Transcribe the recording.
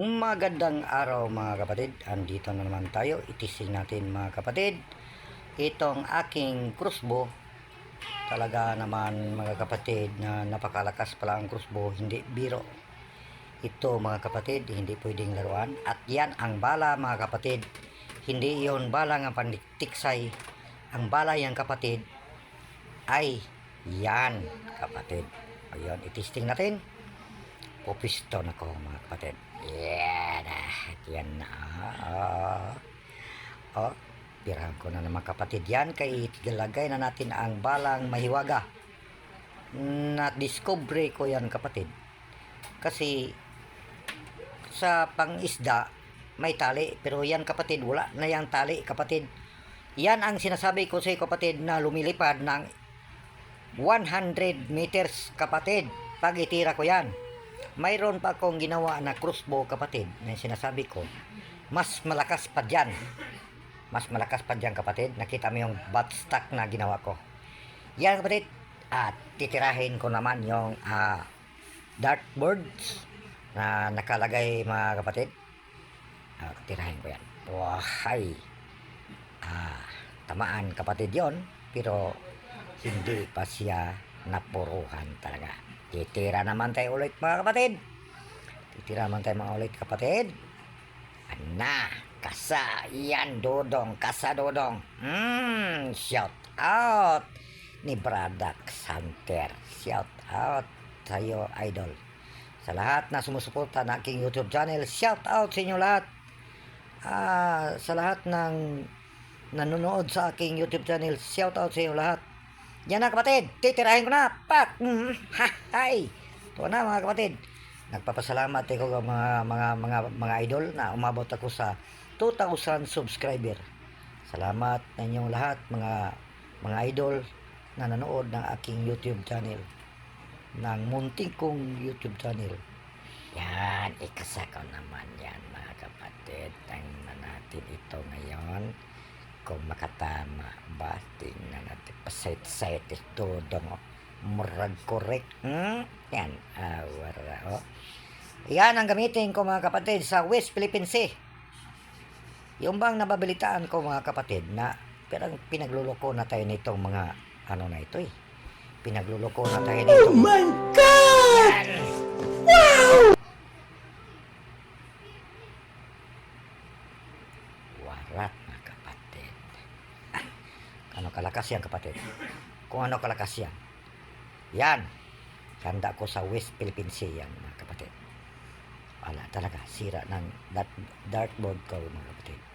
Magandang araw mga kapatid. Andito na naman tayo. Itising natin mga kapatid. Itong aking crossbow. Talaga naman mga kapatid na napakalakas pala ang crossbow. Hindi biro. Ito mga kapatid, hindi pwedeng laruan. At yan ang bala mga kapatid. Hindi yon bala nga pantiksay. Ang bala yan kapatid ay yan kapatid. Ayun, itisting natin pupiston ako mga kapatid. Yan yan na. Ah, oh, pirahan ko na naman kapatid yan kay tigalagay na natin ang balang mahiwaga. Na-discover ko yan kapatid. Kasi sa pangisda may tali pero yan kapatid wala na yang tali kapatid. Yan ang sinasabi ko sa kapatid na lumilipad ng 100 meters kapatid. Pag itira ko yan mayroon pa akong ginawa na crossbow kapatid na sinasabi ko mas malakas pa dyan. Mas malakas pa dyan kapatid. Nakita mo yung buttstock na ginawa ko. Yan kapatid. At titirahin ko naman yung ah, dartboards na nakalagay mga kapatid. Ah, tirahin ko yan. Wahay. Ah, tamaan kapatid yon pero hindi pa siya napuruhan talaga Titira naman tayo ulit mga kapatid. Titira naman tayo mga ulit kapatid. Ana, kasa, yan dodong, kasa dodong. Hmm, shout out ni Bradax Hunter. Shout out sa'yo, idol. Sa lahat na sumusuporta ng aking YouTube channel, shout out sa inyo lahat. Ah, sa lahat ng nanonood sa aking YouTube channel, shout out sa inyo lahat. Yan na kapatid, titirahin ko na. Pak! Mm, ha, hay! Ito na mga kapatid. Nagpapasalamat ako sa mga, mga, mga, mga idol na umabot ako sa 2,000 subscriber. Salamat na inyong lahat mga mga idol na nanood ng aking YouTube channel. Ng munting kong YouTube channel. Yan, ikasakaw naman yan mga kapatid. Tingnan natin ito ngayon kung makatama ba tingnan natin. Pasayt-sayt ito dong murag correct hmm? yan. Awara oh. yan ang gamitin ko mga kapatid sa West Philippine Sea. Yung bang nababalitaan ko mga kapatid na pero pinagluloko na tayo nitong mga ano na ito eh. Pinagluloko na tayo nito oh my God! Wow! Warat Ah, ano kalakas yan kapatid? Kung ano kalakas yan. Yan tanda ko sa West Philippine Sea yan mga kapatid. Wala talaga sira ng dart, dartboard ko mga kapatid